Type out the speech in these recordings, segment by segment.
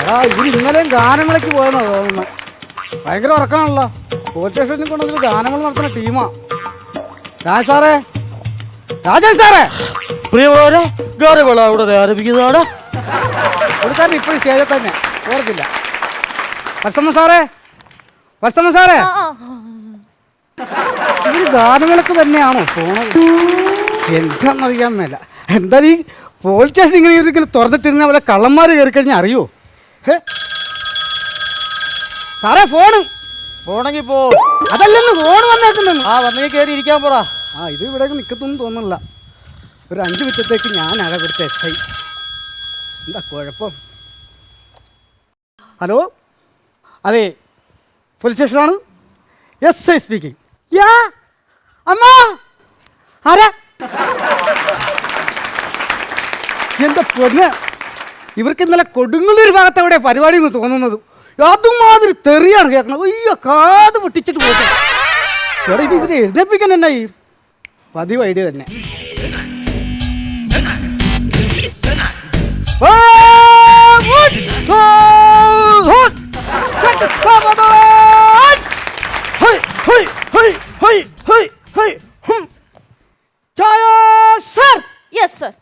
എടാ ഇവർ ഇന്നലെയും ഗാനമേളയ്ക്ക് പോയെന്നാ തോന്നുന്നത് ഭയങ്കര ഉറക്കമാണല്ലോ. പോലീസ് സ്റ്റേഷനിൽ കൊണ്ടുവന്നിട്ട് ഗാനങ്ങൾ നടത്തുന്ന ടീമാ. രാജ സാറേ. രാജൻ സാറേ. പ്രിയമുള്ളവരെ ഗാനമേള അവിടെ ആരംഭിക്കുന്നതാണ്. കൊടുക്കാൻ ഇപ്പോഴും സ്റ്റേജിൽ തന്നെ. ഓർക്കില്ല. വസ്തമ്മ സാറേ. വസ്തമ്മ സാറേ. ഇവർ ഗാനമേളക്ക് തന്നെയാണോ പോണത്? എന്താണെന്നറിയാൻ മേല. എന്താ ഈ പോലീസ് സ്റ്റേഷൻ ഇങ്ങനെ ഇങ്ങനെ തുറന്നിട്ടിരുന്ന പോലെ കള്ളന്മാർ കയറി കഴിഞ്ഞാൽ അറിയോ? ഹേ? സാറേ ഫോണ്. പോണെങ്കിൽ പോ. അതല്ലെന്ന് ഫോൺ വന്നേക്കുന്നു. ആ വന്നേ കയറി ഇരിക്കാൻ പോറാ ആ ഇത് ഇവിടെ നിൽക്കത്തൊന്നും തോന്നുന്നില്ല ഒരു അഞ്ച് മിനിറ്റത്തേക്ക് ഞാനാകെ ഇവിടുത്തെ എസ് ഐ. എന്താ കുഴപ്പം? ഹലോ? അതെ പോലീസ് സ്റ്റേഷനാണ് എസ് ഐ സ്പീക്കിംഗ്. യാ? അമ്മ! ആരാ? എന്റെ പൊന്ന്. ഇവർക്ക് ഇന്നലെ കൊടുങ്ങല്ലൂർ ഭാഗത്ത് എവിടെ പരിപാടി എന്ന് തോന്നുന്നത്? അതുമാതിരി തെറിയാണ് കേൾക്കുന്നത്. അയ്യോ കാത് പൊട്ടിച്ചിട്ട് ചേട്ടാ ഇത് ഇവരെ എഴുന്നേപ്പിക്കാൻ എന്നായി? പതിവ് ഐഡിയ തന്നെ. ചായ സർ. യെസ് സർ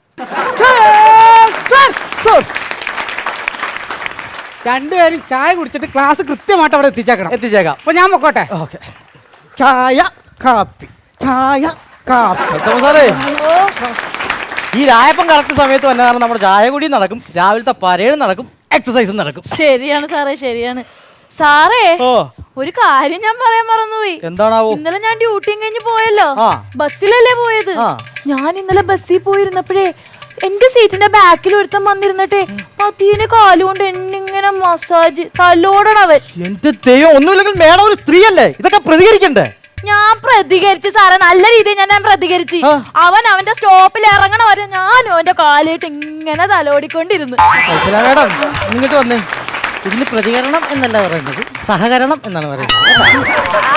രണ്ടുപേരും ചായ കുടിച്ചിട്ട് ക്ലാസ് കൃത്യമായിട്ട് അവിടെ എത്തിച്ചേക്കണം. എത്തിച്ചേക്കാം. അപ്പൊ ഞാൻ പൊക്കോട്ടെ? ഓക്കെ. ചായ കാപ്പി. ചായ കാപ്പി. സാറേ ഈ രായപ്പം കറക്റ്റ് സമയത്ത് വന്ന കാരണം നമ്മുടെ ചായ കുടി നടക്കും രാവിലത്തെ പരേഡ് നടക്കും എക്സസൈസും നടക്കും. ശരിയാണ് സാറേ ശരിയാണ്. സാറേ ഓ. ഒരു കാര്യം ഞാൻ പറയാൻ മറന്നുപോയി. എന്താണാവോ? ഇന്നലെ ഞാൻ ഡ്യൂട്ടിയും കഴിഞ്ഞ് പോയല്ലോ. ആ. ബസ്സിലല്ലേ പോയത്. ആ. ഞാൻ ഇന്നലെ ബസ്സിൽ പോയിരുന്നപ്പോഴേ എന്റെ സീറ്റിന്റെ ബാക്കിൽ ഒരുത്തൻ വന്നിരുന്നിട്ടേ പതിയെ കാലുകൊണ്ട് എന്നിങ്ങനെ മസാജ് തലോടണവൻ എന്റെ ദൈവം ഒന്നുമില്ലെങ്കിൽ മേഡം ഒരു സ്ത്രീയല്ലേ? ഇതൊക്കെ പ്രതികരിക്കണ്ടേ? ഞാൻ പ്രതികരിച്ച് സാറേ നല്ല രീതിയിൽ ഞാൻ ഞാൻ പ്രതികരിച്ച്. അവൻ അവന്റെ സ്റ്റോപ്പിൽ ഇറങ്ങണ വരെ ഞാൻ അവന്റെ കാലിട്ട് ഇങ്ങനെ തലോടിക്കൊണ്ടിരുന്നു. മേഡം? ഇങ്ങോട്ട് വന്നേ. ഇതിന് പ്രതികരണം എന്നല്ല പറയുന്നത് സഹകരണം എന്നാണ് പറയുന്നത്.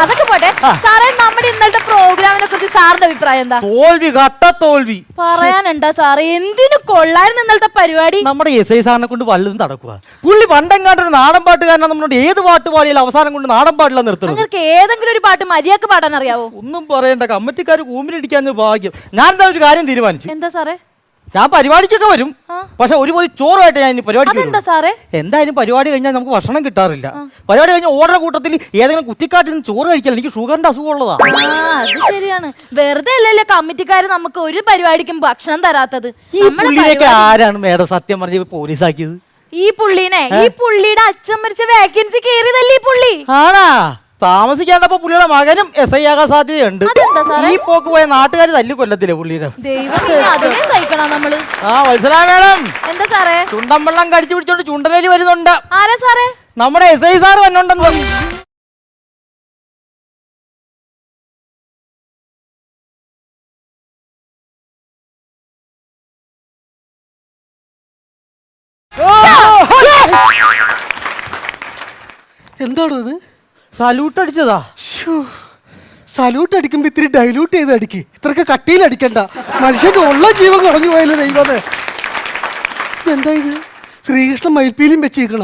അതൊക്കെ പോട്ടെ. സാറേ നമ്മുടെ ഇന്നത്തെ പ്രോഗ്രാമിനെ കുറിച്ച് സാറിന്റെ അഭിപ്രായം എന്താ? തോൽവി ഘട്ട തോൽവി. പറയാനുണ്ടാ സാറേ? എന്തിനു കൊള്ളായിരുന്നു ഇന്നത്തെ പരിപാടി? നമ്മുടെ എസ് ഐ സാറിനെ കൊണ്ട് വല്ലതും നടക്കുക. പുള്ളി പണ്ടെങ്ങാണ്ട് ഒരു നാടൻ പാട്ടുകാരനെ നമ്മളോട് ഏത് പാട്ട് പാടിയാലും അവസാനം കൊണ്ട് നാടൻ പാട്ടിലാണ് നിർത്തുന്നത്. നിങ്ങൾക്ക് ഏതെങ്കിലും ഒരു പാട്ട് മര്യാദയ്ക്ക് പാടാൻ അറിയാവോ? ഒന്നും പറയണ്ട കമ്മറ്റിക്കാർ കൂമ്പിനടിക്കാൻ ഭാഗ്യം. ഞാൻ എന്താ ഒരു കാര്യം തീരുമാനിച്ചു? എന്താ സാറേ? ഞാൻ പരിപാടിക്കൊക്കെ വരും. പക്ഷെ ഒരു പോയി ചോറുമായിട്ട് ഞാൻ ഇനി അതെന്താ. സാറേ? എന്തായാലും പരിപാടി കഴിഞ്ഞാൽ നമുക്ക് ഭക്ഷണം കിട്ടാറില്ല. പരിപാടി കഴിഞ്ഞ ഓർഡർ കൂട്ടത്തിൽ ഏതെങ്കിലും കുറ്റിക്കാട്ടിൽ നിന്ന് ചോറ് കഴിക്കാൻ എനിക്ക് ഷുഗറിന്റെ അസുഖമുള്ളതാ. ആ അത് ശരിയാണ്. വെറുതെ അല്ലല്ലേ കമ്മിറ്റിക്കാര് നമുക്ക് ഒരു പരിപാടിക്കും ഭക്ഷണം തരാത്തത്? ഈ നമ്മളെ പുള്ളിയൊക്കെ പരിപാടി- ആരാണ് മേഡം സത്യം പറഞ്ഞ പോലീസാക്കിയത്? ഈ പുള്ളീനെ ഈ പുള്ളിയുടെ അച്ഛൻ മരിച്ച വേക്കൻസി കേറിയതല്ലേ ഈ പുള്ളി? ആണാ? താമസിക്കാണ്ടപ്പോ പുള്ളിയുടെ മകനും എസ് ഐ ആകാൻ സാധ്യതയുണ്ട്. അതെന്താ സാറേ? ഈ പോക്ക് പോയ നാട്ടുകാർ തല്ലി കൊല്ലത്തില്ലേ പുള്ളിയുടെ? അതിനെ സഹിക്കണം നമ്മൾ? ആ മനസ്സിലാ മേഡം എന്താ സാറേ? ചുണ്ടൻ വെള്ളം കടിച്ചു പിടിച്ചോണ്ട് ചുണ്ടലേലി വരുന്നുണ്ട്. ആരാ സാറേ? നമ്മുടെ എസ് ഐ സാർ വന്നുണ്ടെന്ന്. എന്താണോ ഇത്? സല്യൂട്ട് അടിച്ചതാ സല്യൂട്ട് അടിക്കുമ്പോ ഇത്തിരി ഡൈലൂട്ട് ചെയ്ത് അടിക്ക്. ഇത്രക്ക് കട്ടിയിൽ അടിക്കണ്ട. മനുഷ്യന്റെ ഉള്ള ജീവൻ കുറഞ്ഞു പോയല്ലോ ദൈവമേ. ഇതെന്താ ഇത്? ശ്രീകൃഷ്ണൻ മയിൽപ്പീലും വെച്ചേക്കണ.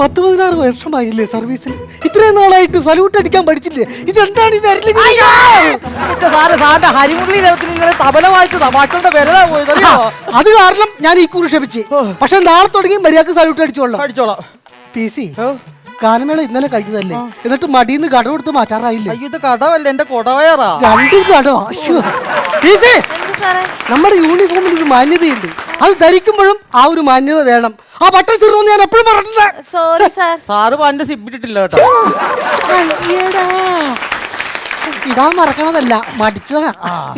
പത്ത് പതിനാറ് വർഷമായില്ലേ സർവീസിൽ? ഇത്രയും നാളായിട്ട് സല്യൂട്ട് അടിക്കാൻ പഠിച്ചില്ലേ? ഇതെന്താണ് ഈ വിരലിങ്ങനെ? സാറ് സാറിന്റെ ഹരിമുരളി ദേവത്തിന് ഇങ്ങനെ തബല വായിച്ചതാ. ബാക്കിയുടെ വിരലാ പോയത്. അറിയോ? അത് കാരണം ഞാൻ ഈ കുറി ക്ഷമിച്ച് പക്ഷെ നാളെ തുടങ്ങി മര്യാദയ്ക്ക് സല്യൂട്ട് അടിച്ചോളാം. അടിച്ചോളാം പി സി. ഗാനമേള ഇന്നലെ കഴിഞ്ഞതല്ലേ? എന്നിട്ട് മടിയിന്ന് കട കൊടുത്ത് മാറ്റാറായില്ലേ? അയ്യോ ഇത് കടവല്ല? എന്റെ കൊടവയറാ. രണ്ടും കടോ പി എന്ത് സാറേ? നമ്മുടെ യൂണിഫോമിൽ ഒരു മാന്യതയുണ്ട്. അത് ധരിക്കുമ്പോഴും ആ ഒരു മാന്യത വേണം. ആ ബട്ടൺ ചെറുന്ന് ഞാൻ എപ്പോഴും പറഞ്ഞിട്ടില്ല. സോറി സാർ സാറ് പണ്ട് സിബിട്ടിട്ടില്ല കേട്ടോ. ഇടാൻ മറക്കണതല്ല. മടിച്ചതാ.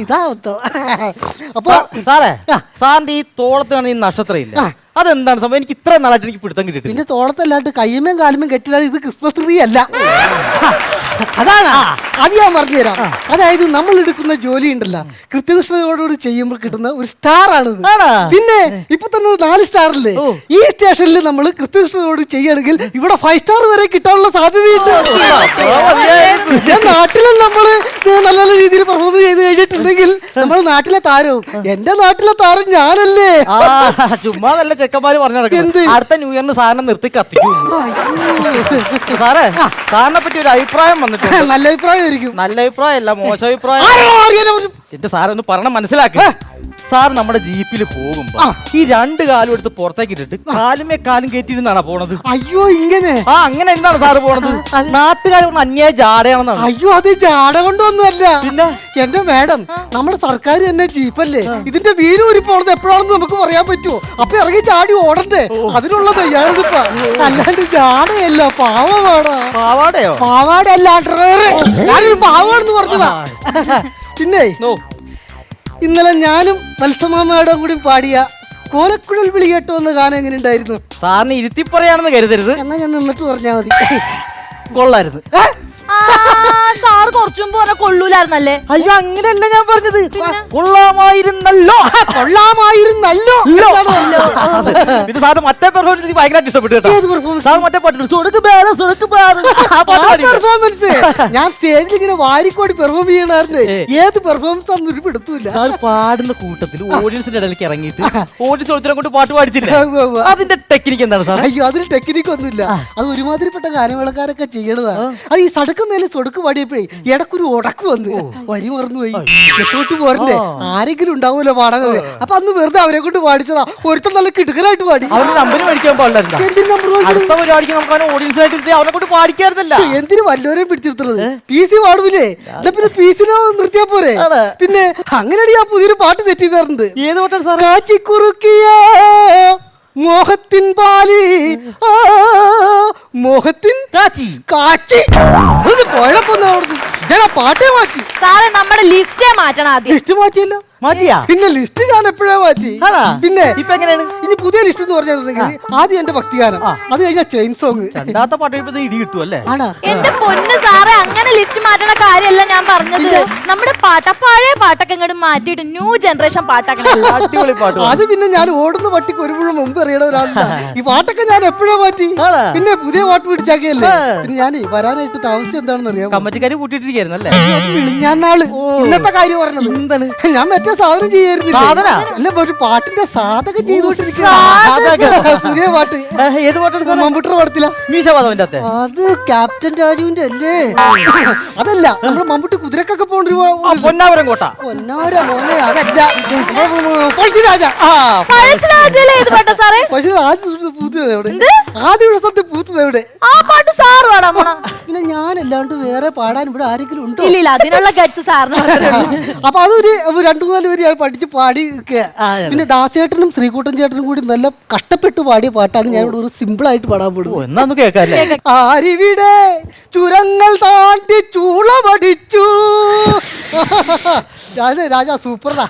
ഇതാ. അപ്പൊ സാറേ ആ. സാറിന്റെ ഈ തോളത്തിനാണ് ഈ നക്ഷത്രം ഇല്ല. അതെന്താണ് സംഭവം? എനിക്ക് ഇത്ര നാളായിട്ട് എനിക്ക് പിടുത്തം കിട്ടിയിട്ടില്ല. പിന്നെ തോളത്തല്ലാണ്ട് കയ്യുമേം കാലുമേം കെട്ടില്ലാതെ ഇത് ക്രിസ്മസ് ട്രീ അല്ല. അതാണ്. അത് ഞാൻ പറഞ്ഞുതരാം. അതായത് നമ്മൾ എടുക്കുന്ന ജോലി ഉണ്ടല്ലോ. കൃത്യനിഷ്ഠതയോടുകൂടി ചെയ്യുമ്പോൾ കിട്ടുന്ന ഒരു സ്റ്റാർ ആണ്? ആണോ? പിന്നെ ഇപ്പൊ തന്നെ നാല് സ്റ്റാർ അല്ലേ ഓ. ഈ സ്റ്റേഷനിൽ നമ്മൾ കൃത്യനിഷ്ഠതയോട് ചെയ്യുകയാണെങ്കിൽ ഇവിടെ ഫൈവ് സ്റ്റാർ വരെ കിട്ടാനുള്ള സാധ്യതയുണ്ട്. ഞാൻ നാട്ടിലും നമ്മൾ നല്ല നല്ല രീതിയിൽ പെർഫോം ചെയ്ത് കഴിഞ്ഞിട്ടുണ്ടെങ്കിൽ നമ്മൾ നാട്ടിലെ താരവും. എന്റെ നാട്ടിലെ താരം ഞാനല്ലേ? ആ ചുമ്മാ ചെക്കന്മാര് പറഞ്ഞു അടുത്ത ന്യൂ ഇയറിന് സാധനം നിർത്തി കത്തിക്കും. സാറേ സാറിനെ പറ്റി ഒരു അഭിപ്രായം വന്നിട്ടുണ്ട്. നല്ല അഭിപ്രായം നല്ല അഭിപ്രായം അല്ല മോശം അഭിപ്രായം. എന്റെ സാറൊന്ന് പറഞ്ഞ പറയണം മനസ്സിലാക്ക സാർ നമ്മുടെ ജീപ്പിൽ പോകുമ്പോ ആ. ഈ രണ്ട് കാലും എടുത്ത് പുറത്തേക്ക് ഇട്ടിട്ട് കാലുമേ കാലും കയറ്റിയിരുന്നാണ് പോണത്? അയ്യോ ഇങ്ങനെ. ആ അങ്ങനെ എന്താണ് സാറ് പോണത്? നാട്ടുകാർ അന്യായ ജാടയാണെന്നാണ്. അയ്യോ അത് ജാട കൊണ്ടൊന്നുമല്ല. പിന്നെ? എന്റെ മാഡം നമ്മുടെ സർക്കാർ തന്നെ ജീപ്പല്ലേ? ഇതിന്റെ വീര് പോണത് എപ്പോഴാണെന്ന് നമുക്ക് പറയാൻ പറ്റുമോ? അപ്പൊ ഇറങ്ങി ചാടി ഓടണ്ടേ? അതിനുള്ള തയ്യാറെടുപ്പ. അല്ലാണ്ട് ജാടയല്ല പാവമാടാ. പാവാടയോ? ഞാനൊരു പാവാണെന്ന് പറഞ്ഞതാ. പിന്നെ നോ. ഇന്നലെ ഞാനും മത്സമാമയുടെ കൂടി പാടിയ കോലക്കുഴൽ വിളി കേട്ടോ എന്ന ഗാനം എങ്ങനെ ഉണ്ടായിരുന്നു? സാറിന് ഇരുത്തി പറയാണെന്ന് കരുതരുത്. എന്നാ ഞാൻ നിന്നിട്ട് പറഞ്ഞാൽ മതി. കൊള്ളായിരുന്നു. സാറ് കുറച്ചും പോലെ കൊള്ളൂലായിരുന്നല്ലേ? അയ്യോ അങ്ങനെയല്ല ഞാൻ പറഞ്ഞത്. കൊള്ളാമായിരുന്നല്ലോ. കൊള്ളാമായിരുന്നല്ലോ? പിന്നെ സാറ് മറ്റേ പെർഫോമൻസ് ഭയങ്കരമായിട്ട് ഇഷ്ടപ്പെട്ടു കേട്ടോ? സാർ മറ്റേ പാട്ട് സുടുക്ക് ബാല സുടുക്ക് ആ പാട്ട് പെർഫോമൻസ് ഞാൻ സ്റ്റേജിൽ ഇങ്ങനെ വാരിക്കോടി പെർഫോം ചെയ്യണായിരുന്നു. ഏത് പെർഫോമൻസ് ആണെന്ന് ഒരു പിടുത്തൂല സാർ പാടുന്ന കൂട്ടത്തിൽ ഓഡിയൻസിന്റെ ഇടയിലേക്ക് ഇറങ്ങിയിട്ട് ഓഡിയൻസ് ഒരുത്തരം കൊണ്ട് പാട്ട് പാടിച്ചില്ല. അതിന്റെ ടെക്നിക്ക് എന്താണ് സാർ അയ്യോ അതിന് ടെക്നിക്ക് ഒന്നുമില്ല. അത് ഒരുമാതിരിപ്പെട്ട ഗാനമേളക്കാരൊക്കെ ചെയ്യണതാണ് അത് ഈ സടക്കം മേലെ തൊടുക്ക് പാടിയപ്പോഴേ ഇടക്കൊരു ഉടക്ക് വന്ന്. വരി മറന്നുപോയി. എത്തോട്ട് പോരണ്ടേ? ആരെങ്കിലും ഉണ്ടാവൂലോ പാടാനത് അപ്പൊ അന്ന് വെറുതെ അവരെ കൊണ്ട് പാടിച്ചതാ. ഒരുത്തൻ നല്ല കിടുക്കലായിട്ട് പാടി. നമ്പർ മേടിക്കാൻ? എന്തിന് നമ്പർ അടുത്ത പരിപാടിക്ക് നമുക്ക് അവനെ ഓഡിയൻസ് ആയിട്ട് ഇരുത്തി അവനെ കൊണ്ട് പാടിക്കായിരുന്നല്ല. ശ്ശോ, എന്തിനു വല്ലവരെയും പിടിച്ചിരുത്തുന്നത്? P C പാടൂലേ? എന്നാ പിന്നെ പി സിനോ നിർത്തിയാ പോരെ? പിന്നെ അങ്ങനെയാണ് ഞാൻ പുതിയൊരു പാട്ട് സെറ്റ് തരുന്നത് ഏത് പാട്ടാണ് സാർ കാച്ചിക്കുറുക്കിയ മോഹത്തിൻ പാലി. ആ, മോഹത്തിൻ കാച്ചി. കാച്ചി. ഒന്ന് കുഴപ്പമൊന്നും അവിടുന്ന്. ഞാൻ ആ പാട്ടേ മാറ്റി. സാറേ നമ്മുടെ ലിസ്റ്റേ മാറ്റണം ആദ്യം. ലിസ്റ്റ് മാറ്റിയല്ലോ. മാറ്റിയാ? പിന്നെ ലിസ്റ്റ് ഞാൻ എപ്പോഴാ മാറ്റി? ആണാ? പിന്നെ ഇപ്പൊ എങ്ങനെയാണ്? ഇനി പുതിയ ലിസ്റ്റ് എന്ന് പറഞ്ഞിട്ടുണ്ടെങ്കിൽ ആദ്യം എന്റെ ഭക്തിഗാനം. അത് കഴിഞ്ഞാൽ ചെയിൻ സോങ് രണ്ടാമത്തെ പാട്ട് കഴിയുമ്പോ ഇടി കിട്ടും അല്ലേ? എന്റെ പൊന്ന് സാറേ അങ്ങനെ ലിസ്റ്റ് മാറ്റണ കാര്യമല്ല ഞാൻ പറഞ്ഞത്. നമ്മുടെ പാട്ട പഴയ പാട്ടൊക്കെ ഇങ്ങോട്ട് മാറ്റിയിട്ട് ന്യൂ ജനറേഷൻ പാട്ടാക്കണം. അടിപൊളി പാട്ട് അത് പിന്നെ ഞാൻ ഓടുന്ന പട്ടിക്ക് ഒരു മുഴുവൻ മുമ്പ് അറിയണ ഒരാളാ ഈ പാട്ടൊക്കെ ഞാൻ എപ്പോഴാ മാറ്റി? പിന്നെ പുതിയ പാട്ട് പിടിച്ചാക്കിയല്ലേ? പിന്നെ ഞാൻ വരാനായിട്ട് താമസിച്ചത് എന്താണെന്ന് അറിയാം കമ്മറ്റിക്കാര് കൂട്ടിയിട്ടിരിക്കുന്നു അല്ലേ? ഞാൻ നാൾ ഇന്നത്തെ കാര്യം പറഞ്ഞത്. എന്താണ് ഞാൻ മറ്റേ സാധനം ചെയ്യായിരുന്നില്ല? സാധനാ? അല്ല ഒരു പാട്ടിന്റെ സാധകം ചെയ്തോണ്ടിരിക്കുക പുതിയ പാട്ട്. ഏത് പാട്ടാണ് സാർ മമ്മൂട്ടർ പടത്തില. മീശ പാതവന്റെ അത് ക്യാപ്റ്റൻ രാജുവിന്റെ അല്ലേ? അതല്ല നമ്മൾ മമ്മൂട്ടി കുതിരക്കൊക്കെ പോകേണ്ട ഒരു പൊന്നാപുരം കോട്ട. പൊന്നാര മോനെ അതല്ല. പഴശ്ശിരാജ ആ പാട്ടാ പൂത്തത് എവിടെ? ആ സാർ പിന്നെ ഞാനല്ലാണ്ട് വേറെ പാടാൻ ഇവിടെ ആരെങ്കിലും ഉണ്ടോ? ഇല്ല ഇല്ല അതിനുള്ള ഗഡ്സ് സാറിന്. അപ്പൊ അതൊരു രണ്ടു മൂന്നാൽ പേര് ഞാൻ പഠിച്ച് പാടി. പിന്നെ ദാസേട്ടനും ശ്രീകൂട്ടൻ ചേട്ടനും കൂടി നല്ല കഷ്ടപ്പെട്ട് പാടിയ പാട്ടാണ് ഞാൻ ഇവിടെ ഒരു സിമ്പിൾ ആയിട്ട് പാടാൻ പോകുന്നത്. എന്നാ ഒന്ന് കേക്കല്ലേ ആരിവിടെ ചുരങ്ങൾ താണ്ടി ചൂളമടിച്ചു? പഠിച്ചു രാജാ സൂപ്പറാ.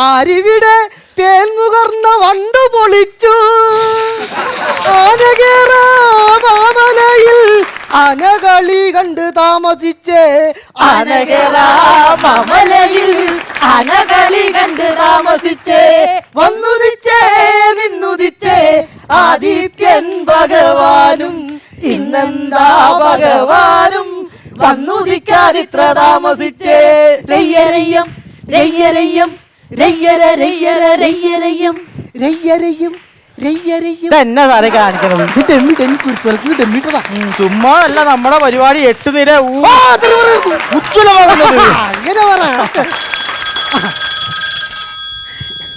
ആരിവിടെ തേൻ നുകർന്ന വണ്ടു പൊളിച്ചു. ആനകേറാമലയിൽ അനകളി കണ്ട് താമസിച്ചേ. അനകേറാമലയിൽ അനകളി കണ്ട് താമസിച്ചേ. വന്നുദിച്ചേ നിന്നുദിച്ചേ. ആദിത്യൻ ഭഗവാനും ഇന്നെന്താ ഭഗവാനും വന്നുദിക്കാൻ ഇത്ര താമസിച്ചേ. രയ്യരയ്യം രയ്യരയ്യം ഇതെന്നാ സാറേ കാണിക്കണം ചുമ്മാ അല്ല നമ്മുടെ പരിപാടി എട്ട് നിര അങ്ങനെ പറ.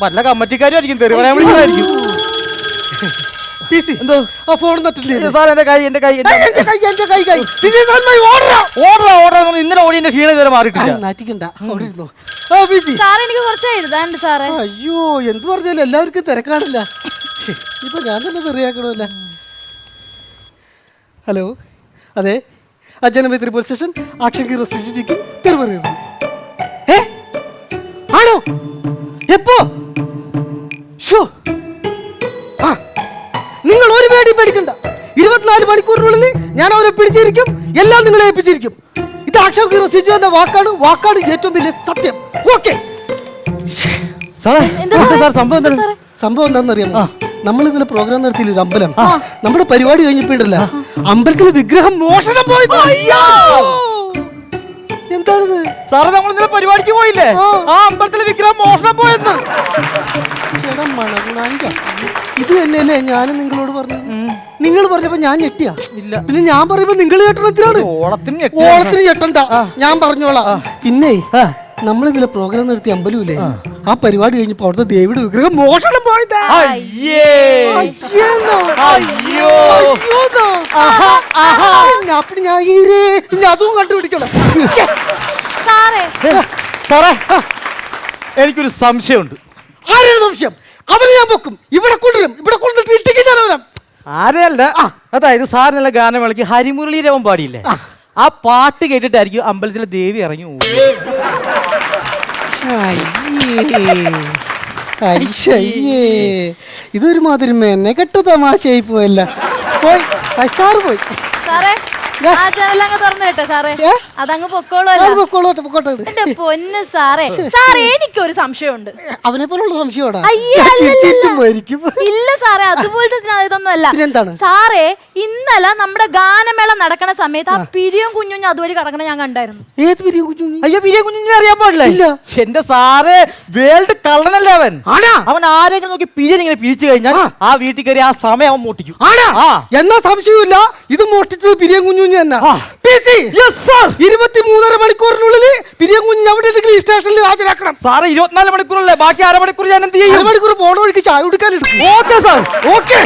വല്ല കമ്മറ്റിക്കാരും ആയിരിക്കും പറയാൻ വിളിച്ചതായിരിക്കും പി സി, എന്തോ? ആ ഫോൺ തട്ടില്ലേ സാർ എന്റെ കൈ എന്റെ കൈ എന്റെ കൈ. എന്റെ കൈ കൈ. ഓർഡർ ഓർഡർ ഇന്നലെ ഓടി എന്റെ ക്ഷീണം ഇതുവരെ ആ, മാറിയിട്ടില്ല നാറ്റിക്കണ്ട അവിടെ ഇരുന്നോ? ആ ബിസി സാർ എനിക്ക് കുറച്ച് എഴുതാനുണ്ട് സാറേ. അയ്യോ എന്ത് പറഞ്ഞാലും എല്ലാവർക്കും തിരക്കാണില്ല. ഇപ്പൊ ഞാൻ തന്നെ തെറിയാക്കണമല്ല ഹലോ? അതെ അജനമേത്രി പോലീസ് സ്റ്റേഷൻ ആക്ഷൻ ഹീറോ സുജിക്ക് തെറി പറയുന്നു ഏ? ആണോ? എപ്പോ? മണിക്കൂറിനുള്ളിൽ ഞാൻ അവരെ പിടിച്ചിരിക്കും എല്ലാം നിങ്ങളെ ഏൽപ്പിച്ചിരിക്കും. ഇത് ആക്ഷൻ ഹീറോ സിജുവിന്റെ വാക്കാണ് വാക്കാണ് ഏറ്റവും വലിയ സത്യം. ഓക്കെ. സാറേ എന്താ? സാർ സംഭവം എന്താ എന്താണ്? സംഭവം എന്താണെന്നറിയാമോ? നമ്മൾ ഇങ്ങനെ പ്രോഗ്രാം നടത്തിയില്ല ഒരു അമ്പലം. നമ്മുടെ പരിപാടി കഴിഞ്ഞപ്പോണ്ടല്ല അമ്പലത്തിലെ വിഗ്രഹം മോഷണം പോയി എന്താണിത്? സാറ് നമ്മൾ ഇന്നലെ പരിപാടിക്ക് പോയില്ലേ? ആ. അമ്പലത്തിലെ വിഗ്രഹം മോഷണം പോയെന്ന്. എടാ മണകുണാങ്ക. ഇത് തന്നെയല്ലേ ഞാനും നിങ്ങളോട് പറഞ്ഞു നിങ്ങൾ പറഞ്ഞപ്പോ ഞാൻ ഞെട്ടിയാ. ഇല്ല. പിന്നെ ഞാൻ പറയുമ്പോ നിങ്ങൾ ചേട്ടനത്തിനാണ് ഓളത്തിന് ഓളത്തിന് ഞെട്ടണ്ട. ഞാൻ പറഞ്ഞോളാം. പിന്നെ നമ്മൾ ഇതിലെ പ്രോഗ്രാം നടത്തി അമ്പലൂല്ലേ ആ പരിപാടി കഴിഞ്ഞപ്പോ അവിടുത്തെ ദേവിയുടെ വിഗ്രഹം മോഷണം പോയതാ? ഞാൻ അപ്പൊ ഞാൻ ഈരേ, ഇനി അതും കണ്ടുപിടിക്കണം. സാറേ. സാറേ എനിക്കൊരു സംശയമുണ്ട്. ആരാണ് സംശയം? അവരെ ഞാൻ പൊക്കും. ഇവിടെ കൊണ്ടുവരും. ഇവിടെ കൊണ്ടുവന്നിട്ട് ഇട്ടിക്ക് ഞാൻ ആരെയല്ല. അതായത് സാറിനുള്ള ഗാനമേളയ്ക്ക് ഹരിമുരളീരവൻ പാടിയില്ലേ? ആ. പാട്ട് കേട്ടിട്ടായിരിക്കും അമ്പലത്തിലെ ദേവി ഇറങ്ങി പോകുന്നത് മാതിരി മെന്നെ കെട്ട തമാശയായി പോയല്ല. പോയി സ്റ്റാർ പോയി. സാറേ തുറന്നു കേട്ടോ സാറേ? അതങ്ങ് പൊക്കോളോട്ടെ പൊന്ന് സാറേ. സാറേ എനിക്കൊരു സംശയമുണ്ട്. അവനെ പോലുള്ള സംശയമാടാ അയ്യേ, ഞാൻ മരിക്കും. ഇല്ല സാറേ അതുപോലത്തെ? സാറേ ഇന്നലെ നമ്മുടെ ഗാനമേള നടക്കണ സമയത്ത് ആ പിരിയും കുഞ്ഞുഞ്ഞു അതുവഴി കടക്കണ ഞാൻ കണ്ടായിരുന്നു. ഏത് പിരിയും കുഞ്ഞു അയ്യോ പിരിയ കുഞ്ഞിനെ അറിയാൻ പാടില്ല? ഇല്ല. എന്റെ സാറേ വേൾഡ് കള്ളനല്ലേ അവൻ? അവൻ ആരെങ്കിലും നോക്കി പിരിയൻ ഇങ്ങനെ പിരിച്ചു കഴിഞ്ഞാൽ ആ. വീട്ടിൽ കയറി ആ സമയം അവൻ മോട്ടിക്കും എന്നാ സംശയമില്ല ഇത് മോഷ്ടിച്ചത് പിരിയൻ കുഞ്ഞു തന്നെ ഇരുപത്തി മൂന്നര മണിക്കൂറിനുള്ളിൽ പിരിയം കുഞ്ഞു അവിടെ ഈ സ്റ്റേഷനിൽ ഹാജരാക്കണം. സാറേ ഇരുപത്തിനാല് മണിക്കൂറല്ലേ? ബാക്കി അരമണിക്കൂർ ഞാൻ എന്ത് ചെയ്യും? മണിക്കൂർ പോണ വഴിക്ക് ചായ കുടിക്കാൻ ഓക്കെ സാർ ഓക്കെ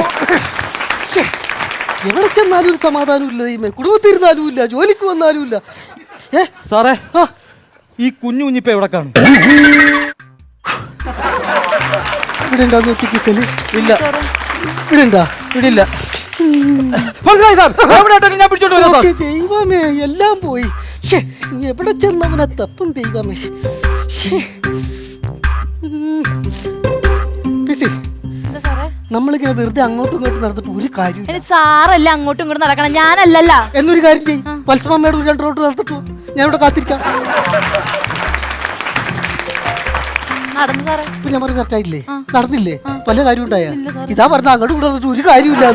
എവിടെ ചെന്നാലും ഒരു സമാധാനം ഇല്ല ദൈവമേ. ഇല്ല ജോലിക്ക് വന്നാലും ഇല്ല. ഏ? സാറേ ഈ കുഞ്ഞു കുഞ്ഞിപ്പ എവിടെ കാണും? ഇവിടെ ഉണ്ടാന്ന് നോക്കി ഇല്ല. ഇവിടെ ഉണ്ടാ ഇടില്ല മനസ്സിലായി സാർ? എവിടെ ആയിട്ടാണ് ഞാൻ പിടിച്ചോണ്ട് വരാം സാർ. ഓക്കേ, ദൈവമേ എല്ലാം പോയി. ശ്ശേ, ഇനി എവിടെ ചെന്നവനെ തപ്പും ദൈവമേ? ശ്ശേ. ഉം. പിസി എന്താ സാറേ? നമ്മളിങ്ങനെ വെറുതെ അങ്ങോട്ടും ഇങ്ങോട്ടും നടന്നിട്ട് ഒരു കാര്യം ഇനി സാറല്ല അങ്ങോട്ടും ഇങ്ങോട്ടും നടക്കണം? ഞാനല്ലല്ല. എന്നൊരു കാര്യം ചെയ്യും. വത്സമ്മയുടെ ഒരു രണ്ട് റോട്ട് നടത്തിട്ടു ഞാൻ ഇവിടെ കാത്തിരിക്കാം. നടന്നു സാറേ. ഇപ്പൊ ഞാൻ പറഞ്ഞു കറക്റ്റായില്ലേ നടന്നില്ലേ? പല കാര്യം ഉണ്ടായ ഇതാ പറഞ്ഞ അങ്ങോട്ട് കൂടെ നടന്നിട്ട് ഒരു കാര്യമില്ല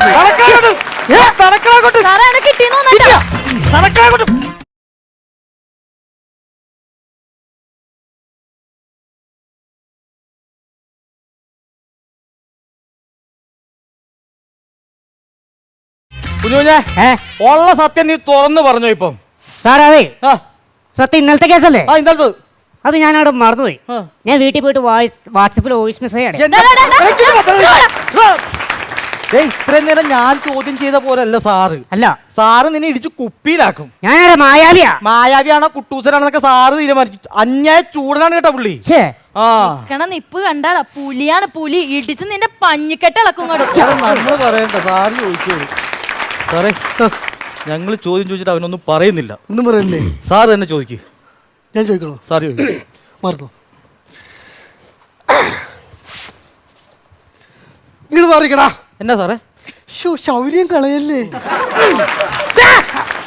ഉള്ള സത്യം നീ തുറന്നു പറഞ്ഞു ഇപ്പം. സാറേ സത്യം ഇന്നലത്തെ കേസല്ലേ? ആ ഇന്നലത്തെ. അത് ഞാൻ അവിടെ മറന്നുപോയി ഞാൻ വീട്ടിൽ പോയിട്ട് വായിസ് വാട്സപ്പിൽ വോയിസ് മെസ്സേജ് ആണ് ഇത്രയും നേരം ഞാൻ ചോദ്യം ചെയ്ത പോലല്ല സാറ്. അല്ല. സാറ് നിന്നെ ഇടിച്ച് കുപ്പിയിലാക്കും. ഞാൻ മായാവിയാ? മായാവിയാണോ കുട്ടൂസനാണെന്നൊക്കെ സാറ് തീരുമാനിച്ചു. അന്യായ ചൂടനാണ് കേട്ടോ പുള്ളി. ഛേ. ആ. നിക്കണ നിപ്പ് കണ്ടാടാ പുലിയാണ് പുലി ഇടിച്ച് നിന്റെ പഞ്ഞിക്കെട്ട് ഇളക്കും പറയണ്ട സാറ് ചോദിച്ചോളൂ സാറേ ഞങ്ങൾ ചോദ്യം ചോദിച്ചിട്ട് അവനൊന്നും പറയുന്നില്ല. ഒന്നും പറയല്ലേ? സാർ തന്നെ ചോദിക്കൂ. ഞാൻ ചോദിക്കണോ? സാറി മറന്നു നിങ്ങൾ മാറിക്കടാ. എന്നാ സാറേ? ശോ ശൗര്യം കളയല്ലേ?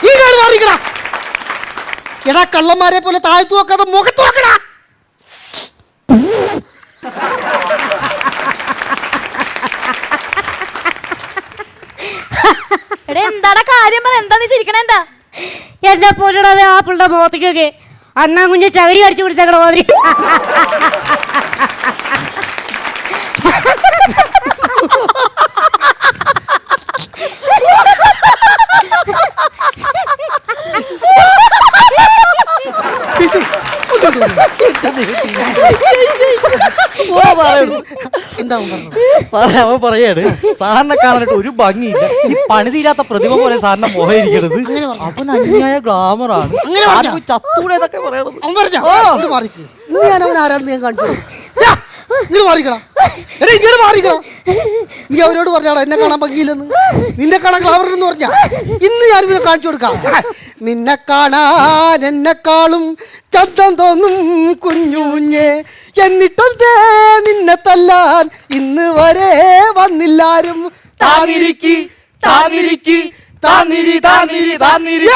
ഇങ്ങോട്ട് മാറിക്കടാ. എടാ കള്ളന്മാരെ പോലെ താഴ്ത്തു നോക്കാതെ മുഖത്ത് നോക്കടാ എടാ എന്താടാ കാര്യം? പറ എന്താ നീ ചിരിക്കണ എന്താ? എന്നെ പോലെ ആ പിള്ളയുടെ മുഖത്തേക്കൊക്കെ അന്നാ കുഞ്ഞ് ചകരി അടിച്ചു പിടിച്ചക്കട മാതിരി. ഓ, സാറേ, എന്താ അവൻ പറയാണ് സാറിനെ കാണാനായിട്ട് ഒരു ഭംഗിയില്ല. ഈ പണി തീരാത്ത പ്രതിമ പോലെ സാറിന്റെ മുഖം ഇരിക്കണത് അവൻ അന്യായ ഗ്ലാമറാണ്. ആണ് ചത്തൂടെ എന്നൊക്കെ പറയണത്. ഞാൻ അവൻ ആരാണെന്ന് ഞാൻ. യാ, ഇങ്ങോട്ട് മാറിക്കടാ. എടാ ഇങ്ങോട്ട് മാറിക്കടാ. നീ അവരോട് പറഞ്ഞാടാ എന്നെ കാണാൻ ഭംഗിയില്ലെന്ന്. നിന്നെ കാണാൻ ക്ലാവർ എന്ന് പറഞ്ഞാ. ഇന്ന് ഞാൻ ഇവരെ കാണിച്ചു കൊടുക്കാം. നിന്നെ കാണാൻ എന്നെക്കാളും ചന്തം തോന്നും കുഞ്ഞുഞ്ഞെ എന്നിട്ടെന്തേ നിന്നെ തല്ലാൻ ഇന്ന് വരെ വന്നില്ലാരും. താങ്ങിരിക്കി താങ്ങിരിക്കി താന്നിരി താന്നിരി താന്നിരി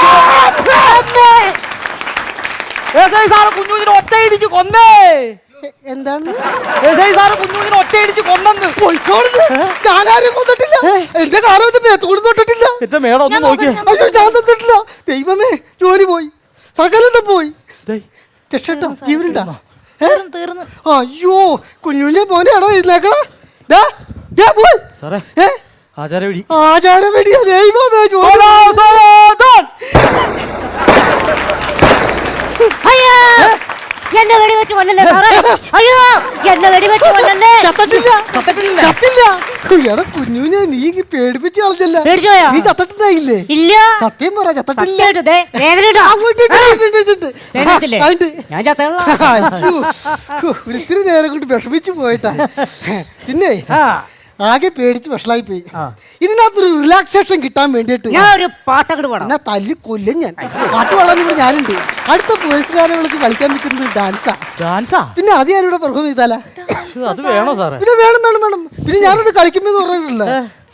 കുഞ്ഞുഞ്ഞിനെ ഒറ്റയിടിച്ച് കൊന്നേ. എന്താണ് കുഞ്ഞുഞ്ഞിനെ ഒറ്റയിടിച്ച് കൊന്നെന്ന്. പോയിക്കോളുന്നു. ഞാനാരും കൊന്നിട്ടില്ല. എന്റെ കാലം മേത്തോട് തൊട്ടിട്ടില്ല. എന്റെ മേട ഒന്ന് നോക്കിയേ. അയ്യോ ഞാൻ തൊട്ടിട്ടില്ല. ദൈവമേ ജോലി പോയി. സകലതും പോയി. രക്ഷട്ടോ ജീവനുണ്ടാ? അയ്യോ കുഞ്ഞുഞ്ഞെ മോനെ ആണോ ഇരുന്നേക്കണ ദാ, ദാ പോയി. സാറേ ആചാരവിടി. ദൈവമേ ജോലി അയ്യോ. എന്നെ വെടിവെച്ച് കൊല്ലല്ലേ സാറേ അയ്യോ എന്നെ വെടിവെച്ച് കൊല്ലല്ലേ ചത്തട്ടില്ല ചത്തട്ടില്ല ചത്തില്ല എടാ കുഞ്ഞുഞ്ഞെ നീ ഇങ്ങ് പേടിപ്പിച്ച് കളഞ്ഞല്ല പേടിച്ചോയോ? നീ ചത്തട്ടുണ്ടായില്ലേ ഇല്ല സത്യം പറ ചത്തട്ടില്ല സത്യമായിട്ട് ദേ, വേദനയുണ്ടോ? അങ്ങോട്ട് ഇട്ട് ഇട്ട് ഇട്ട് ഇട്ട് ഇട്ട്. വേദനത്തില്ലേ? ആ, ഉണ്ട്. ഞാൻ ചത്തള്ള അയ്യോ. ഹോ, ഒരിത്തിരി നേരം കൊണ്ട് വിഷമിച്ചു പോയിട്ടാ പിന്നെ ആ ആകെ പേടിച്ച് വഷളായി പോയി ഇതിനകത്തൊരു റിലാക്സേഷൻ കിട്ടാൻ വേണ്ടിയിട്ട് ഞാൻ ഒരു പാട്ടങ്ങട് പാടാം. എന്നാ തല്ലി കൊല്ലും ഞാൻ. പാട്ട് പാടാൻ ഇവിടെ ഞാനുണ്ട്. അടുത്ത പോലീസുകാരങ്ങൾക്ക് കളിക്കാൻ പറ്റുന്നത് ഡാൻസാ ഡാൻസാ പിന്നെ അത് ഞാനിവിടെ പെർഫോം ചെയ്താല. അത് വേണോ സാറേ? പിന്നെ വേണം വേണം വേണം. പിന്നെ ഞാനത് കളിക്കുമ്പോൾ പറഞ്ഞിട്ടില്ല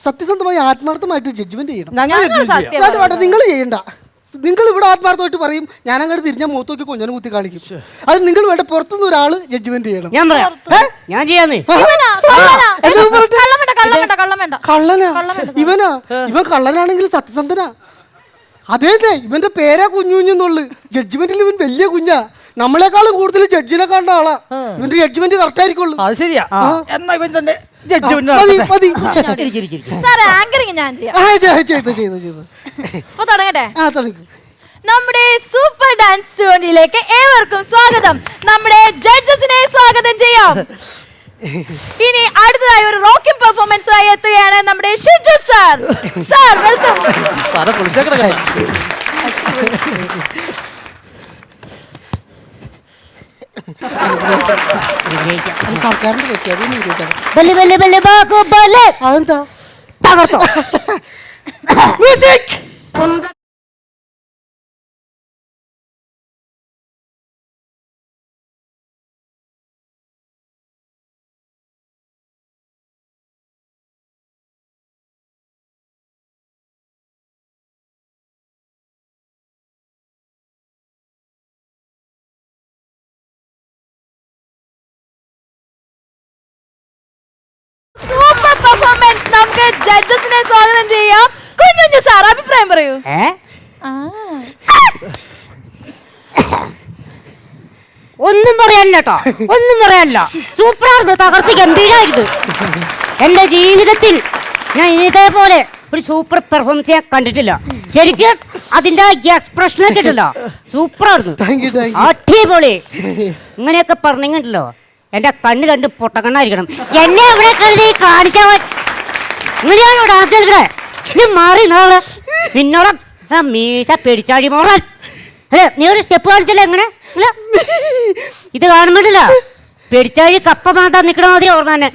സത്യസന്ധമായി ആത്മാർത്ഥമായിട്ട് ജഡ്ജ്മെന്റ് ചെയ്യണം. നിങ്ങൾ ചെയ്യണ്ട. നിങ്ങൾ ഇവിടെ ആത്മാർത്ഥമായിട്ട് പറയും ഞാൻ അങ്ങോട്ട് തിരിഞ്ഞാൽ മുഖത്ത് നോക്കി കൊഞ്ഞനെ കുത്തി കാണിക്കും. അത് നിങ്ങൾ വേണ്ട പുറത്തുനിന്ന് ഒരാൾ ജഡ്ജ്മെന്റ് ചെയ്യണം. ഞാൻ പറയാം. ഞാൻ ചെയ്യാന്നേ. ഇവനാ, കള്ളനാ. ഇവനാ? ഇവൻ കള്ളനാണെങ്കിൽ സത്യസന്ധനാ. അതെ അതെ ഇവന്റെ പേരാ കുഞ്ഞു കുഞ്ഞെന്നുള്ളു ജഡ്ജ്മെന്റിൽ ഇവൻ വലിയ കുഞ്ഞാ. നമ്മളെക്കാളും കൂടുതൽ ജഡ്ജിനെ കണ്ട ആളാ. ഇവന്റെ ജഡ്ജ്മെന്റ് കറക്റ്റ് ആയിരിക്കുള്ളൂ. അത് ശരിയാ. എന്നാ ഇവൻ തന്നെ സാർ ആങ്കറിങ് ഞാൻ ചെയ്യാം. ചെയ്തു ചെയ്തു ചെയ്തു അപ്പൊ തുടങ്ങട്ടെ? ആ തുടങ്ങി. നമ്മുടെ സൂപ്പർ ഡാൻസ് ജോണിയിലേക്ക് ഏവർക്കും സ്വാഗതം. നമ്മുടെ ജഡ്ജസിനെ സ്വാഗതം ചെയ്യാം. ഇനി അടുത്തതായി ഒരു റോക്കിംഗ് പെർഫോമൻസുമായി എത്തുകയാണ് നമ്മുടെ ഷിജു സാർ. സാർ വെൽക്കം സാറെ പൊളിച്ചേക്കണ കാര്യം അത് സർക്കാരിന്റെ കെട്ടി അതൊന്നും ഇരുട്ടാ. ബല്ലെ ബല്ലെ ബല്ലെ ബാക്കു ബല്ലെ അതെന്താ തകർത്തോ മ്യൂസിക് നമുക്ക് ജഡ്ജസിനെ സ്വാഗതം ചെയ്യാം. കുഞ്ഞു സാർ അഭിപ്രായം പറയൂ. ഏ. ഒന്നും പറയാനില്ല കേട്ടോ ഒന്നും പറയാനില്ല. സൂപ്പറായിരുന്നു തകർത്ത് ഗംഭീരായിരുന്നു. എന്റെ ജീവിതത്തിൽ ഞാൻ ഇതേപോലെ ഒരു സൂപ്പർ പെർഫോമൻസ് ഞാൻ കണ്ടിട്ടില്ല. ശരിക്കും അതിന്റെ എക്സ്പ്രഷനെ കിട്ടില്ല സൂപ്പറായിരുന്നു. താങ്ക് യു അടിപൊളി. ഇങ്ങനെയൊക്കെ പറഞ്ഞിട്ടുണ്ടല്ലോ. എന്റെ കണ്ണ് കണ്ട് പൊട്ടക്കണ്ണായിരിക്കണം. എന്നെ എവിടെ കണ്ടി കാണിക്കാൻ ഡാൻസ് കളിക്കണേ നീ മാറി നാളെ നിന്നോട് മീശ പിടിച്ചാടി മോളൻ. അല്ലേ നീ ഒരു സ്റ്റെപ്പ് കാണിച്ചല്ലേ എങ്ങനെ? ഇത് കാണുമ്പോഴല്ല? പിടിച്ചാടി കപ്പ മാതാ നിക്കണ മാതിരി ഓർമ്മ തന്നെ.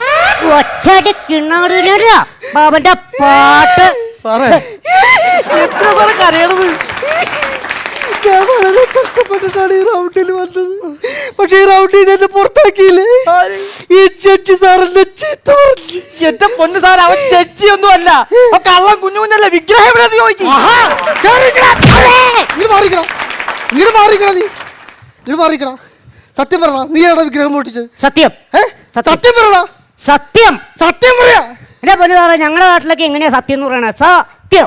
ഒറ്റടി കിണ്ണാടില്ല ബാബന്റെ പാട്ട്. സാറേ എത്ര സാറേ കരയണത്? ഞാൻ വളരെ കഷ്ടപ്പെട്ടിട്ടാണ് ഈ റൗണ്ടിൽ വന്നത്. പക്ഷെ ഈ റൗണ്ടിൽ എന്നെ പുറത്താക്കിയില്ലേ? ഈ ജഡ്ജി സാറിന്റെ ചീത്ത പറഞ്ഞു. എന്റെ പൊന്ന് സാർ അവൻ ജഡ്ജി ഒന്നും അല്ല കള്ളം കുഞ്ഞു കുഞ്ഞല്ല വിഗ്രഹം എവിടെ ചോദിച്ചു മാറിക്കണം ഇങ്ങോട്ട് മാറിക്കണം നീ. മാറിക്കണം സത്യം പറ നീ എവിടെ വിഗ്രഹം പൊട്ടിച്ചത്? സത്യം. സത്യം. പറടാ സത്യം. സത്യം പറയാ. എന്റെ പൊന്നു സാറേ ഞങ്ങളുടെ നാട്ടിലൊക്കെ എങ്ങനെയാ സത്യം എന്ന് പറയണേ? സത്യം.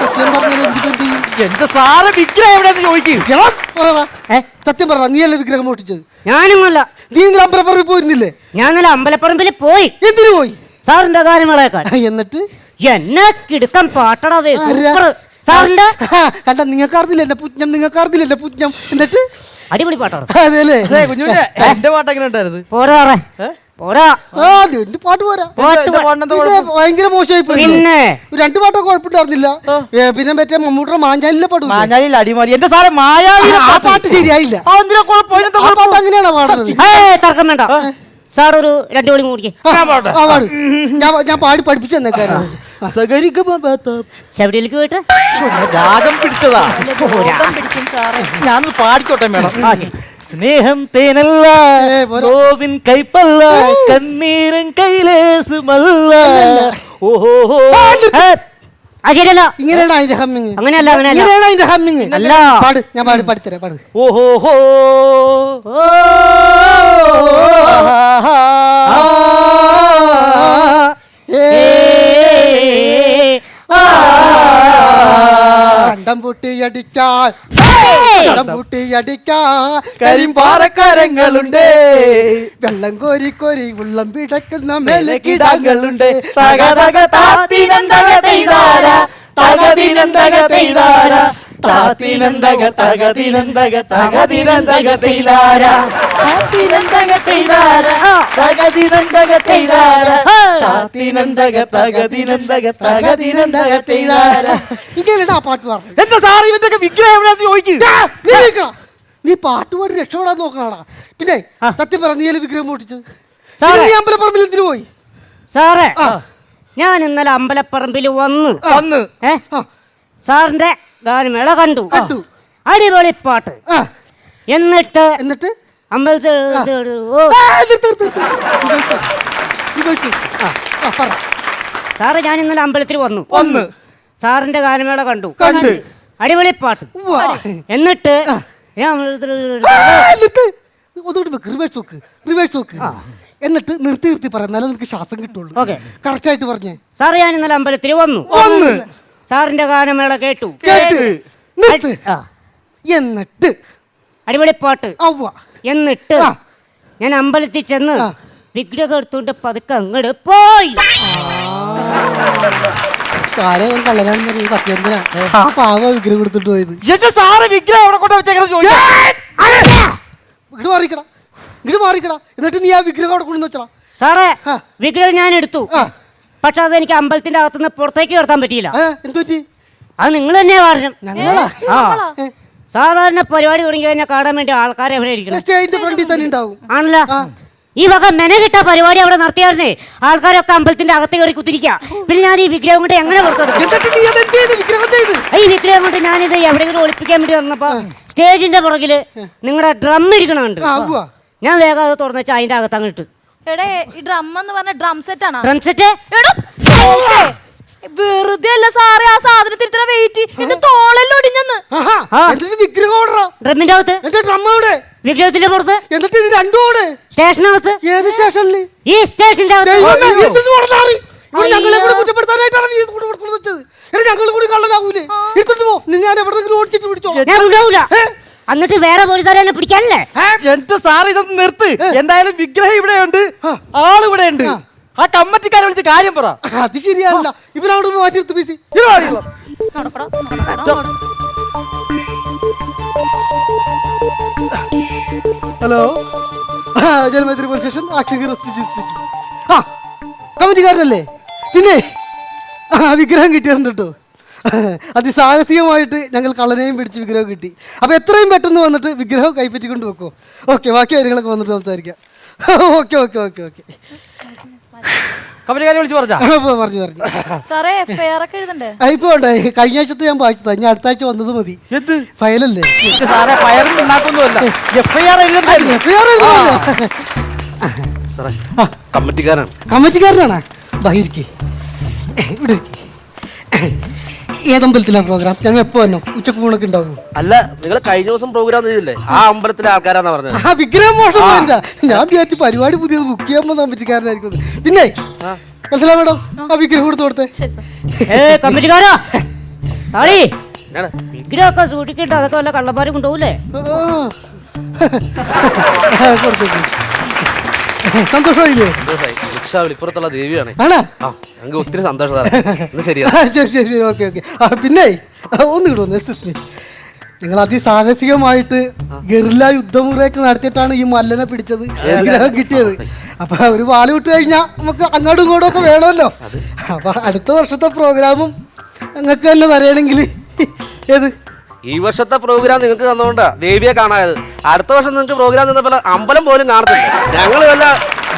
സത്യം പറഞ്ഞാൽ എന്റെ സാറ് വിഗ്രഹം എവിടെയെന്ന് ചോദിക്കും. എടാ, പറടാ. ഏ? സത്യം പറ നീ അല്ലേ വിഗ്രഹം മോഷ്ടിച്ചത്? ഞാനുമല്ല നീ ഇന്നലെ അമ്പലപ്പറമ്പിൽ പോയിരുന്നില്ലേ? ഞാൻ ഇന്നലെ അമ്പലപ്പറമ്പിൽ പോയി. എന്തിനു പോയി? സാറിന്റെ കാര്യം എന്നിട്ട്? എന്നെ കിടുക്കാൻ പാട്ടടാവേ? സൂപ്പർ സാറിന്റെ? കണ്ട നിങ്ങൾക്കാർന്നില്ല എന്റെ പുജ്ഞം നിങ്ങൾക്കാർന്നില്ല എന്റെ പുജ്ഞം എന്നിട്ട്? അടിപൊളി പാട്ടാണ്. അതെല്ലേ കുഞ്ഞുഞ്ഞെ എന്റെ പാട്ട് എങ്ങനെ ഉണ്ടായിരുന്നു? പോരാ സാറേ. പോരാ. ആ പാട്ട് പോരാ. പാട്ട് എന്റെ പാട്ടിനെന്താ പിന്നെ ഭയങ്കര മോശമായി പോയി പിന്നെ രണ്ട് പാട്ടൊക്കെ കുഴപ്പമില്ലായിരുന്നില്ല ഏ, പിന്നെ മറ്റേ മമ്മൂട്ടിയുടെ മാഞ്ചാലിലെ പാട്ട് പോയി. മാഞ്ഞാലിൽ അടിമാലി. എന്റെ സാറേ മായാവി ആ പാട്ട്. ശരിയായില്ല. ആ, എന്തിനാ കുഴപ്പം? ഇതിനെന്താ ആ കുഴപ്പം? പാട്ട് അങ്ങനെയാണ് പാടുന്നത്? ഏയ്, തർക്കം വേണ്ട. സാർ ഒരു രണ്ടു മണി ഞാൻ പാടട്ടെ ആ, പാട്. ഞാൻ ഞാൻ പാടി പഠിപ്പിച്ചു ശബരിയിലേക്ക് പോയിട്ട് രാഗം പിടിച്ചതാ. ഞാനൊന്ന് പാടിക്കോട്ടെ മേഡം. ആ, ശരി. സ്നേഹം തേനല്ല ഗോവിൻ കൈപ്പല്ല കണ്ണീരും കൈലേസുമല്ല ഓഹോ ഏ, ആ ശരിയല്ല. ഇങ്ങനെയാണ് അതിന്റെ ഹമ്മിങ്. അങ്ങനെയല്ല അങ്ങനെയല്ല. ഇങ്ങനെയാണ് അതിന്റെ ഹമ്മിങ്. അല്ല. പാട് ഞാൻ പാടി പാടിത്തരാം പാട്. ഓഹോ ഹോ കണ്ടം പൊട്ടിയടിക്കാൻ. കണ്ടം പൊട്ടിയടിക്കാൻ. കരിമ്പാറക്കാരങ്ങളുണ്ട്. വെള്ളം കോരി കോരി ഉള്ളം പിടക്കുന്ന മേലെ കിടാങ്ങളുണ്ട് തക തക താത്തിനന്തക തകതിനന്തക തെയ്താര താത്തിനന്തക തകതിനന്തക തകതിനന്തക തെയ്താര താത്തിനന്തക തെയ്താര തകതിനന്തക തെയ്താര താത്തിനന്തക തകതിനന്തക തകതിനന്തക തെയ്താര ഇങ്ങനെയാണ് ആ പാട്ട് പറഞ്ഞു എന്താ സാർ ഇവന്റെ വിഗ്രഹം എവിടെയാന്ന് ചോദിക്കുക നീ നിൽക്കടാ. നീ പാട്ട് പാടി രക്ഷപ്പെടാൻ നോക്കണാടാ. പിന്നെ സത്യം പറ നീ വിഗ്രഹം പൊട്ടിച്ചത്? അമ്പലപ്പറമ്പിൽ എന്തിനു പോയി? സാറേ ഞാൻ ഇന്നലെ അമ്പലപ്പറമ്പിൽ വന്ന്. വന്ന് ഏ? ആ, സാറിന്റെ ഗാനമേള കണ്ടു. കണ്ടു. അടിപൊളി പാട്ട്. എന്നിട്ട് എന്നിട്ട്? അമ്പലത്തിൽ. സാറ് ഞാൻ ഇന്നലെ അമ്പലത്തിൽ വന്നു. ഒന്ന് സാറിന്റെ ഗാനമേള കണ്ടു. കണ്ട്. അടിപൊളി പാട്ട്. എന്നിട്ട് ഞാൻ അമ്പലത്തിൽ ആ, നിർത്ത്. ഒന്നുകൂടി വെക്ക് റിവേഴ്സ് വെക്ക് റിവേഴ്സ് വെക്ക്. എന്നിട്ട് നിർത്തി നിർത്തി പറ. എന്നാലേ നിനക്ക് ശ്വാസം കിട്ടുള്ളൂ. ഓക്കെ. കറക്റ്റ് ആയിട്ട് പറഞ്ഞേ. സാറ് ഞാൻ ഇന്നലെ അമ്പലത്തിൽ വന്നു. വന്ന്. സാറിന്റെ ഗാനമേള കേട്ടു. കേട്ട് നിർത്ത് ആ, എന്നിട്ട്? അടിപൊളി പാട്ട്. അവ്വ. എന്നിട്ട് ആ. ഞാൻ അമ്പലത്തിൽ ചെന്ന് ആ. വിഗ്രഹം എടുത്തുകൊണ്ട് പതുക്കെ അങ്ങോട്ട് പോയി. കാര്യം പറയും ആ. പാവ വിഗ്രഹം കൊടുത്തിട്ട് പോയത്. എന്റെ സാറ് വിഗ്രഹം എവിടെ കൊണ്ട് വെച്ചേക്കണം ചോദിച്ചു. ഇങ്ങോട്ട് മാറിക്കടാ. ഇങ്ങോട്ട് മാറിക്കടാ. എന്നിട്ട് നീ ആ വിഗ്രഹം അവിടെ കൊണ്ടു വെച്ചടാ. സാറേ ആ. വിഗ്രഹം ഞാൻ എടുത്തു. ആ. പക്ഷെ അത് എനിക്ക് അമ്പലത്തിന്റെ അകത്തുനിന്ന് പുറത്തേക്ക് കിടത്താൻ പറ്റിയില്ല. അത് നിങ്ങൾ തന്നെയാ പറഞ്ഞു ആ. സാധാരണ പരിപാടി തുടങ്ങി കഴിഞ്ഞാൽ കാണാൻ വേണ്ടി ആൾക്കാരെ എവിടെ ഇരിക്കണം? സ്റ്റേജിന്റെ ഫ്രണ്ടിൽ തന്നെ ഉണ്ടാവും. ആണല്ലോ. ഈ വക മെനകിട്ട പരിപാടി അവിടെ നടത്തിയായിരുന്നേ. ആൾക്കാരൊക്കെ അമ്പലത്തിന്റെ അകത്ത് കയറി കുത്തിരിക്കുക പിന്നെ ഞാൻ ഈ വിഗ്രഹം കൊണ്ട് എങ്ങനെ പുറത്തെടുക്കും ഈ വിഗ്രഹം കൊണ്ട് ഞാനിത് എവിടെയെങ്കിലും ഒളിപ്പിക്കാൻ വേണ്ടി വന്നപ്പോ സ്റ്റേജിന്റെ പുറകിൽ നിങ്ങളുടെ ഡ്രം ഇരിക്കണുണ്ട് ഞാൻ വേഗം അത് തുറന്നു വെച്ചാൽ അതിന്റെ അകത്ത് അങ്ങ് ഇട്ട്. എടേ ഈ ഡ്രം എന്ന് പറഞ്ഞ ഡ്രം സെറ്റ് ആണോ? Drum set. വെറുതെ അല്ല സാറേ ആ സാധനത്തിന് ഇത്ര വെയിറ്റ് എന്റെ തോളെല്ലാം ഒടിഞ്ഞെന്ന്. എന്നിട്ട് വിഗ്രഹം ഓടറാ ഡ്രമ്മിന്റെ അകത്ത്? എന്റെ ഡ്രം അവിടെ. വിഗ്രഹത്തിന്റെ പുറത്ത്? എന്നിട്ട് ഇത് രണ്ടും ഓട് സ്റ്റേഷനകത്ത് ഏത് സ്റ്റേഷനിൽ ഈ സ്റ്റേഷന്റെ. ഞങ്ങളെ കൂടി കുറ്റപ്പെടുത്താനായിട്ടാണ് നീ ഇത് കൊണ്ട് കൊടുക്കുന്നത് ഞങ്ങൾ കൂടി കള്ളനാകൂലേ എടുത്തിട്ട് പോ. നീ ഞാൻ എവിടെങ്കിലും ഓടിച്ചിട്ട് പിടിച്ചോ. ഞാൻ? എന്നിട്ട് വേറെ പോലീസുകാരെ എന്നെ പിടിക്കാനല്ലേ? എന്റെ സാർ ഇതൊന്ന് നിർത്ത്. എന്തായാലും വിഗ്രഹം ഇവിടെ ഉണ്ട് ആൾ ഇവിടെ ഉണ്ട് ആ കമ്മറ്റിക്കാരെ വിളിച്ച് കാര്യം പറ. അത് ശരിയല്ല ഇവരവിടെ മാറ്റി പീസി. ഹലോ. ജനമേത്രി പോലീസ് സ്റ്റേഷൻ ആ കമ്മിറ്റിക്കാരനല്ലേ? പിന്നെ ആ വിഗ്രഹം കിട്ടിയിട്ടുണ്ട് കേട്ടോ. അതിസാഹസികമായിട്ട് ഞങ്ങൾ കള്ളനെയും പിടിച്ച് വിഗ്രഹം കിട്ടി. അപ്പോൾ എത്രയും പെട്ടെന്ന് വന്നിട്ട് വിഗ്രഹം കൈപ്പറ്റിക്കൊണ്ട് വെക്കോ. ഓക്കെ ബാക്കി കാര്യങ്ങളൊക്കെ വന്നിട്ട് സംസാരിക്കാം. Okay okay okay okay. കമ്മറ്റിക്കാരെ വിളിച്ചു പറഞ്ഞാ? പറഞ്ഞു പറഞ്ഞു. സാറേ എഫ്ഐആർ ഒക്കെ എഴുതണ്ടേ ഇപ്പൊ കഴിഞ്ഞ ആഴ്ചത്തെ ഞാൻ വായിച്ചതാ. ഇനി അടുത്ത ആഴ്ച വന്നത് മതി. എന്ത്? ഫയലല്ലേ? സാറേ ഉണ്ടാക്കൊന്നുമല്ല എഫ്ഐആർ എഴുതണ്ടായിരുന്നു. സാറേ കമ്മിറ്റിക്കാരാണ്. കമ്മറ്റിക്കാരനാണ് ബഹിരിക്ക് ഇവിടെ ഇരിക്ക്. ഏതമ്പലത്തിലാ പ്രോഗ്രാം ഞങ്ങൾ എപ്പോ വന്നു? ഉച്ചയ്ക്ക് ഊണൊക്കെ ഉണ്ടാവും അല്ല നിങ്ങൾ കഴിഞ്ഞ ദിവസം പ്രോഗ്രാം ചെയ്തില്ലേ? ആ അമ്പലത്തിലെ ആൾക്കാരാന്ന് പറഞ്ഞത്. ആ വിഗ്രഹം മോഷണം വേണ്ട ഞാൻ വിചാരിച്ചു പരിപാടി പുതിയത് ബുക്ക് ചെയ്യാൻ കമ്മറ്റിക്കാരനായിരിക്കും പിന്നെ മനസ്സിലാ മേഡം? ആ വിഗ്രഹം കൊടുത്തു. കൊടുത്തേ ഏ കമ്മിറ്റിക്കാരാ താളി എന്നാണ് വിഗ്രഹമൊക്കെ സൂക്ഷിക്കട്ടെ അതൊക്കെ വല്ല കള്ളന്മാരും കൊണ്ടുപോകൂലേ? ആ, കൊടുത്തേക്ക് സന്തോഷമായില്ലേ? സന്തോഷമായി റിക്ഷ വിളിപ്പുറത്തുള്ള ദേവിയാണ്. ആണോ? ആ ഞങ്ങൾക്ക് ഒത്തിരി ശരി ശരി ശരി ഓക്കെ ഓക്കെ. പിന്നെ ഒന്ന് കിട്ടുന്നു മീ നിങ്ങൾ അതിസാഹസികമായിട്ട് ഗറില്ല യുദ്ധമുറയൊക്കെ നടത്തിയിട്ടാണ് ഈ മല്ലനെ പിടിച്ചത്. വിഗ്രഹം കിട്ടിയത്. അപ്പൊ ഒരു പാൽ വിട്ട് കഴിഞ്ഞാൽ നമുക്ക് അങ്ങോട്ടും ഇങ്ങോട്ടും ഒക്കെ വേണമല്ലോ. അപ്പൊ അടുത്ത വർഷത്തെ പ്രോഗ്രാമും നിങ്ങൾക്ക് തന്നെ തരയണമെങ്കിൽ ഏത്? ഈ വർഷത്തെ പ്രോഗ്രാം നിങ്ങൾക്ക് തന്നുകൊണ്ടാ ദേവിയെ കാണായത് അടുത്ത വർഷം നിങ്ങൾക്ക് പ്രോഗ്രാം തന്നപ്പോൾ അമ്പലം പോലും കാണത്തില്ല. ഞങ്ങൾ വല്ല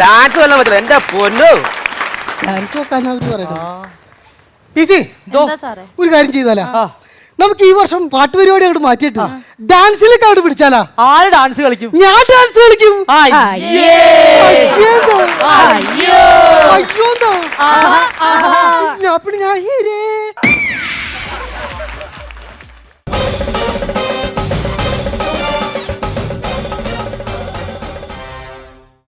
ഡാൻസ് വല്ല പറ്റില്ല എന്റെ പൊന്നു. ഡാൻസ് ഒരു കാര്യം ചെയ്താലാ? നമുക്ക് ഈ വർഷം പാട്ട് പരിപാടി അങ്ങോട്ട് മാറ്റിയിട്ട് ഡാൻസിലേക്ക് അങ്ങോട്ട് പിടിച്ചാലാ? ആര് ഡാൻസ് കളിക്കും? ഞാൻ ഡാൻസ് കളിക്കും. അയ്യേ. ഞാൻ പിന്നെ ഞാൻ